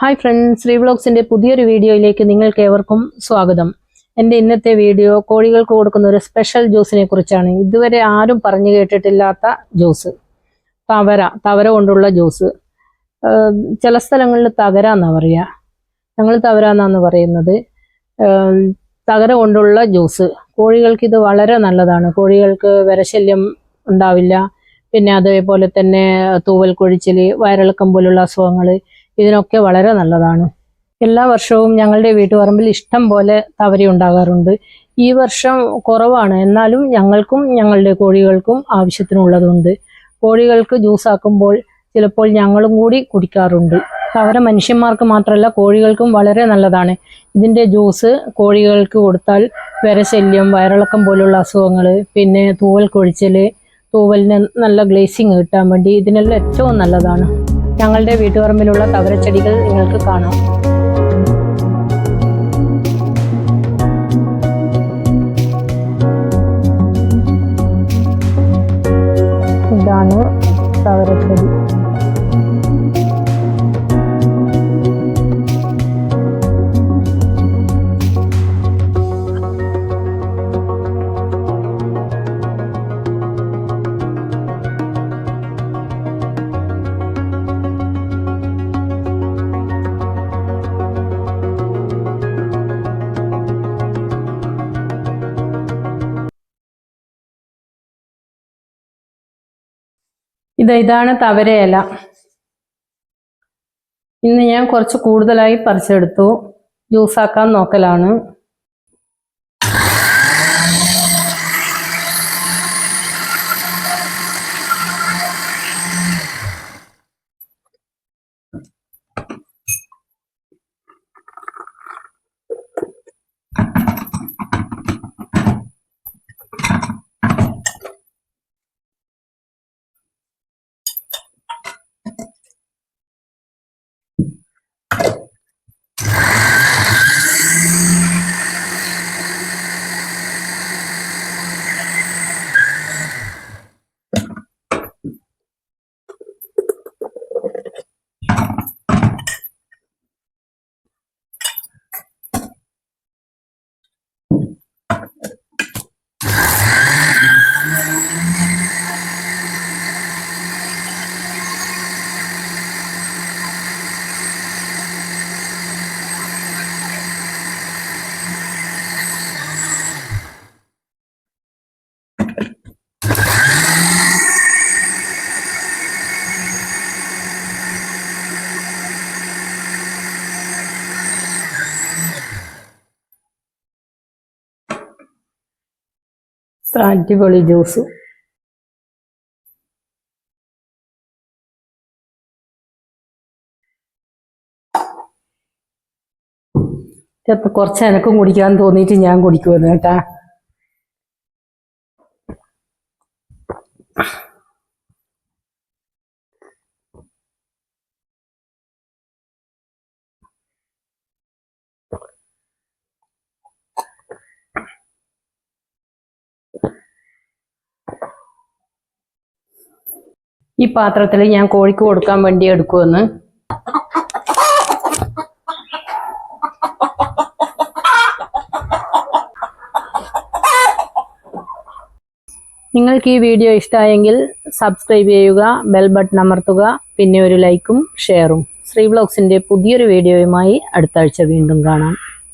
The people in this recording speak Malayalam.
ഹായ് ഫ്രണ്ട്സ് ശ്രീ വ്ളോഗ്സിന്റെ പുതിയൊരു വീഡിയോയിലേക്ക് നിങ്ങൾക്ക് ഏവർക്കും സ്വാഗതം. എന്റെ ഇന്നത്തെ വീഡിയോ കോഴികൾക്ക് കൊടുക്കുന്ന ഒരു സ്പെഷ്യൽ ജ്യൂസിനെ കുറിച്ചാണ്. ഇതുവരെ ആരും പറഞ്ഞു കേട്ടിട്ടില്ലാത്ത ജ്യൂസ് തവര തവര കൊണ്ടുള്ള ജ്യൂസ് ചില സ്ഥലങ്ങളിൽ തകര എന്നാ പറയുക ഞങ്ങൾ തവര എന്നാണ് പറയുന്നത് തകര കൊണ്ടുള്ള ജ്യൂസ് കോഴികൾക്ക് ഇത് വളരെ നല്ലതാണ്. കോഴികൾക്ക് വിരശല്യം ഉണ്ടാവില്ല. പിന്നെ അതേപോലെ തന്നെ തൂവൽ കൊഴിച്ചിൽ വയറിളക്കം പോലുള്ള അസുഖങ്ങൾ ഇതിനൊക്കെ വളരെ നല്ലതാണ്. എല്ലാ വർഷവും ഞങ്ങളുടെ വീട്ടുപറമ്പിൽ ഇഷ്ടം പോലെ തവരി ഉണ്ടാകാറുണ്ട്. ഈ വർഷം കുറവാണ്. എന്നാലും ഞങ്ങൾക്കും ഞങ്ങളുടെ കോഴികൾക്കും ആവശ്യത്തിനുള്ളതുണ്ട്. കോഴികൾക്ക് ജ്യൂസ് ആക്കുമ്പോൾ ചിലപ്പോൾ ഞങ്ങളും കൂടി കുടിക്കാറുണ്ട്. തവര മനുഷ്യന്മാർക്ക് മാത്രമല്ല കോഴികൾക്കും വളരെ നല്ലതാണ്. ഇതിന്റെ ജ്യൂസ് കോഴികൾക്ക് കൊടുത്താൽ വിരശല്യം വയറിളക്കം പോലുള്ള അസുഖങ്ങൾ പിന്നെ തൂവൽ കൊഴിച്ചൽ തൂവലിന് നല്ല ഗ്ലേസിങ് കിട്ടാൻ വേണ്ടി ഇതിനെല്ലാം ഏറ്റവും നല്ലതാണ്. ഞങ്ങളുടെ വീട്ടുപറമ്പിലുള്ള തവരച്ചെടികൾ നിങ്ങൾക്ക് കാണാം. ഇത് ഇതാണ് തവരയില ഇന്ന് ഞാൻ കുറച്ച് കൂടുതലായി പറിച്ചെടുത്തു. ജ്യൂസാക്കാൻ നോക്കലാണ്. അടിപൊളി ജ്യൂസ് ചിലപ്പോ കുറച്ച് എനക്കും കുടിക്കാൻ തോന്നിയിട്ട് ഞാൻ കുടിക്കുമെന്ന് കേട്ടാ. ഈ പാത്രത്തിൽ ഞാൻ കോഴിക്ക് കൊടുക്കാൻ വേണ്ടി എടുക്കുമെന്ന് നിങ്ങൾക്ക് ഈ വീഡിയോ ഇഷ്ടമായെങ്കിൽ സബ്സ്ക്രൈബ് ചെയ്യുക ബെൽ ബട്ടൺ അമർത്തുക പിന്നെ ഒരു ലൈക്കും ഷെയറും ശ്രീ ബ്ലോഗ്സിന്റെ പുതിയൊരു വീഡിയോയുമായി അടുത്ത ആഴ്ച വീണ്ടും കാണാം.